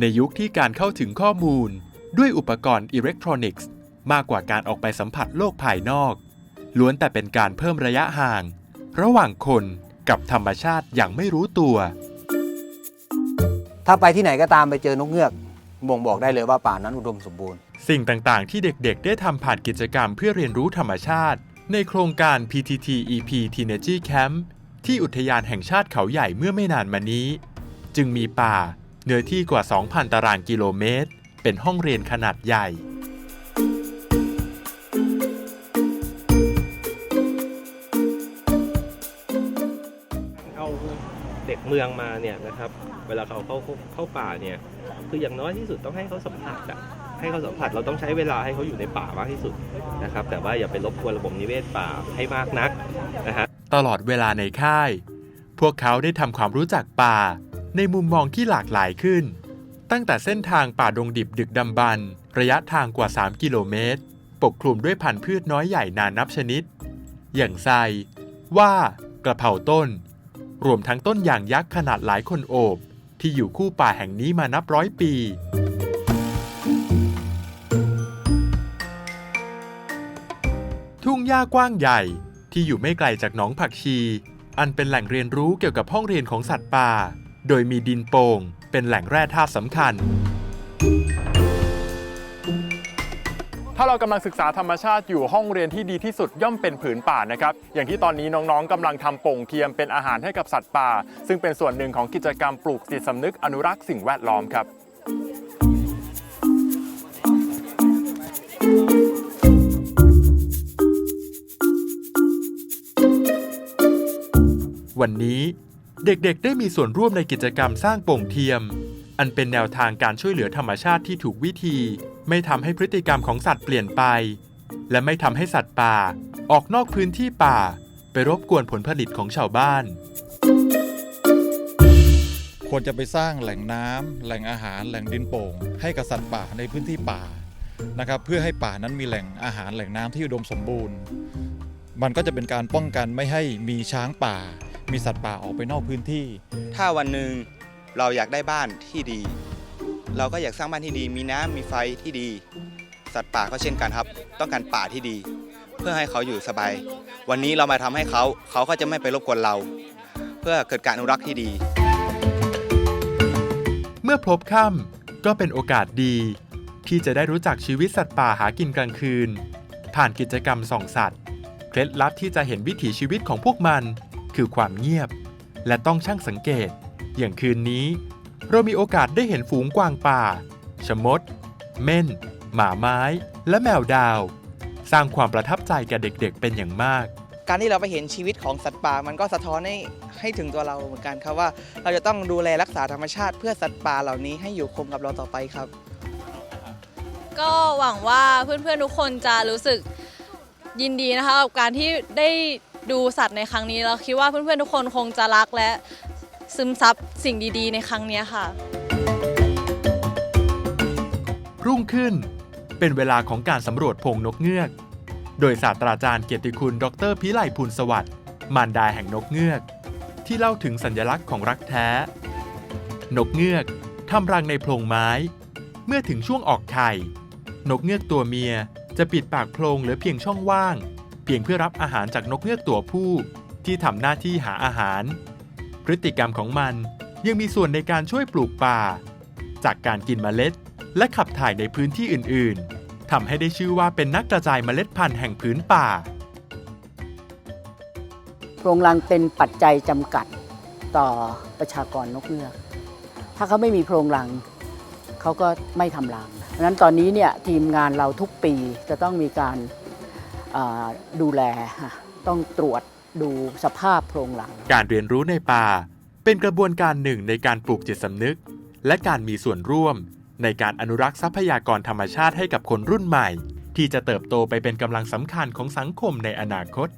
ในยุคที่การเข้าถึงข้อมูล ด้วยอุปกรณ์อิเล็กทรอนิกส์ มากกว่าการออกไปสัมผัสโลกภายนอก ล้วนแต่เป็นการเพิ่มระยะห่าง ระหว่างคนกับธรรมชาติอย่างไม่รู้ตัว ถ้าไปที่ไหนก็ตามไปเจอนกเงือก บ่งบอกได้เลยว่าป่านั้นอุดมสมบูรณ์ สิ่งต่างๆ ที่เด็กๆ ได้ทำผ่านกิจกรรมเพื่อเรียนรู้ธรรมชาติ ในโครงการ PTT EP Teenage Camp ที่อุทยานแห่งชาติเขาใหญ่เมื่อไม่นานมานี้ จึงมีป่า เนื้อที่กว่า 2,000 ตารางกิโลเมตร เป็นห้องเรียนขนาดใหญ่ เอาเด็กเมืองมาเนี่ยนะครับ เวลาเขาเข้าเข้าป่าเนี่ย คืออย่างน้อยที่สุดต้องให้เขาสัมผัสอะให้เขาสัมผัสเราต้องใช้เวลาให้เขาอยู่ในป่ามากที่สุดนะครับ แต่ว่าอย่าไปรบกวนระบบนิเวศป่าให้มากนักนะฮะตลอดเวลาในค่าย พวกเขาได้ทำความรู้จักป่า ในมุมมองที่หลากหลายขึ้น ตั้งแต่เส้นทางป่าดงดิบดึกดำบรรระยะทางกว่า 3 กิโลเมตร ปกคลุมด้วยพันธุ์พืชน้อยใหญ่นานับชนิด อย่างไทรว่ากระเพราต้น รวมทั้งต้นอย่างยักษ์ขนาดหลายคนโอบ ที่อยู่คู่ป่าแห่งนี้มานับร้อยปี ทุ่งหญ้ากว้างใหญ่ที่อยู่ไม่ไกลจากหนองผักชี อันเป็นแหล่งเรียนรู้เกี่ยวกับห้องเรียนของสัตว์ป่า โดยมีดินโป่งเป็นแหล่งแร่ธาตุสำคัญ ถ้าเรากำลังศึกษาธรรมชาติอยู่ห้องเรียนที่ดีที่สุดย่อมเป็นผืนป่านะครับ อย่างที่ตอนนี้น้องๆกำลังทำโป่งเทียมเป็นอาหารให้กับสัตว์ป่า ซึ่งเป็นส่วนหนึ่งของกิจกรรมปลูกจิตสำนึกอนุรักษ์สิ่งแวดล้อมครับ วันนี้ เด็กๆ ได้มีส่วนร่วมในกิจกรรมสร้างโป่งเทียม อันเป็นแนวทางการช่วยเหลือธรรมชาติที่ถูกวิธี ไม่ทำให้พฤติกรรมของสัตว์เปลี่ยนไป และไม่ทำให้สัตว์ป่า ออกนอกพื้นที่ป่า ไปรบกวนผลผลิตของชาวบ้าน ควรจะไปสร้างแหล่งน้ำแหล่งอาหารแหล่งดินโป่ง ให้กับสัตว์ป่าในพื้นที่ป่านะครับเพื่อให้ป่านั้นมีแหล่งอาหารแหล่งน้ำที่อุดมสมบูรณ์ มันก็จะเป็นการป้องกันไม่ให้มีช้างป่า มีสัตว์ป่าออกไปนอกพื้นที่ ถ้าวันหนึ่งเราอยากได้บ้านที่ดี เราก็อยากสร้างบ้านที่ดี มีน้ำมีไฟที่ดี สัตว์ป่าก็เช่นกันครับ ต้องการป่าที่ดี เพื่อให้เขาอยู่สบาย วันนี้เรามาทำให้เขาเขาก็จะไม่ไปรบกวนเรา เพื่อเกิดการอนุรักษ์ที่ดี เมื่อพบค่ำก็เป็นโอกาสดี ที่จะได้รู้จักชีวิตสัตว์ป่าหากินกลางคืน ผ่านกิจกรรมส่องสัตว์ เคล็ดลับที่จะเห็นวิถีชีวิตของพวกมัน คือความเงียบ และต้องช่างสังเกต อย่างคืนนี้ เรามีโอกาสได้เห็นฝูงกวางป่าชะมด เม่น หมาไม้ และแมวดาว สร้างความประทับใจแก่เด็กๆ เป็นอย่างมากการที่เราไปเห็นชีวิตของสัตว์ป่ามันก็สะท้อนให้ให้ถึงตัวเราเหมือนกันครับว่า เราจะต้องดูแลรักษาธรรมชาติเพื่อสัตว์ป่าเหล่านี้ให้อยู่คงกับเราต่อไปครับ ก็หวังว่าเพื่อนๆทุกคนจะรู้สึกยินดีนะคะกับการที่ได้ ดูสัตว์ในครั้งนี้เราคิดว่าเพื่อนๆทุกคนคงจะรักและซึมซับสิ่งดีๆ ในครั้งนี้ค่ะ รุ่งขึ้นเป็นเวลาของการสำรวจพงนกเงือก โดยศาสตราจารย์เกียรติคุณ ดรพิไลพูลสวัสดิ์มารดาแห่งนกเงือก ที่เล่าถึงสัญลักษณ์ของรักแท้ นกเงือกทำรังในโพรงไม้ เมื่อถึงช่วงออกไข่ นกเงือกตัวเมียจะปิดปากโพรงเหลือเพียงช่องว่าง พียงเพื่อรับอาหารจากนกเงือกตัวผู้ ที่ทำหน้าที่หาอาหาร พฤติกรรมของมันยังมีส่วนในการช่วยปลูกป่า จากการกินเมล็ด และขับถ่ายในพื้นที่อื่น ๆทำให้ได้ชื่อว่าเป็นนักกระจายเมล็ดพันธุ์แห่งพื้นป่าโรงรังเป็นปัจจัยจำกัดต่อประชากรนกเงือก ถ้าเขาไม่มีโพรงรังเขาก็ไม่ทำรังดังนั้นตอนนี้เนี่ยทีมงานเราทุกปีจะต้องมีการ ดูแลต้องตรวจดูสภาพโพรงหลัง การเรียนรู้ในป่า เป็นกระบวนการหนึ่งในการปลูกจิตสำนึก และการมีส่วนร่วม ในการอนุรักษ์ทรัพยากรธรรมชาติให้กับคนรุ่นใหม่ ที่จะเติบโตไปเป็นกำลังสำคัญของสังคมในอนาคต